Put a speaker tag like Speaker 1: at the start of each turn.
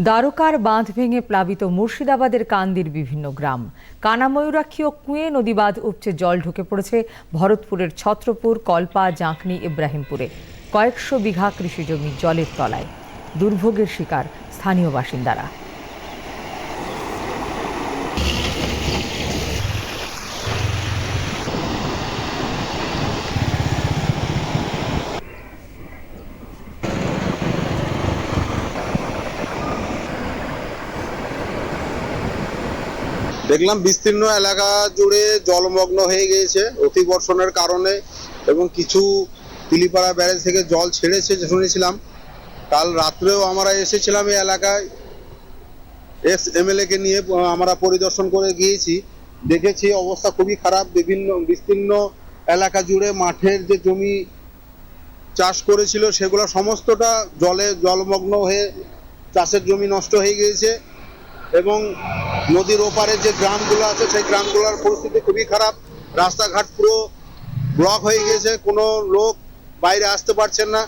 Speaker 1: দ্বারকার বাঁধ ভেঙে প্লাবিত মুর্শিদাবাদের কান্দির বিভিন্ন গ্রাম। কানাময়ূরাক্ষী ও কুয়ে নদী বাঁধ উপচে জল ঢুকে পড়েছে ভরতপুরের ছত্রপুর, কল্পা, জাঁকনি, ইব্রাহিমপুরে। কয়েকশো বিঘা কৃষিজমি জলের তলায়। দুর্ভোগের শিকার স্থানীয় বাসিন্দারা।
Speaker 2: দেখলাম বিস্তীর্ণ এলাকা জুড়ে জলমগ্ন হয়ে গিয়েছে অতি বর্ষণের কারণে এবং কিছু তিলিপাড়া ব্যারেজ থেকে জল ছেড়েছে শুনেছিলাম। কাল রাত্রেও আমরা এসেছিলাম এই এলাকায়। এক্স এমএলএ কে নিয়ে আমরা পরিদর্শন করে গিয়েছি। দেখেছি অবস্থা খুবই খারাপ। বিভিন্ন বিস্তীর্ণ এলাকা জুড়ে মাঠের যে জমি চাষ করেছিল, সেগুলো সমস্তটা জলে জলমগ্ন হয়ে চাষের জমি নষ্ট হয়ে গিয়েছে। এবং নদীর ওপারে যে গ্রামগুলো আছে, সেই গ্রামগুলোর পরিস্থিতি খুবই খারাপ। রাস্তাঘাট পুরো ব্লক হয়ে গিয়েছে, কোনো লোক বাইরে আসতে পারছেন না।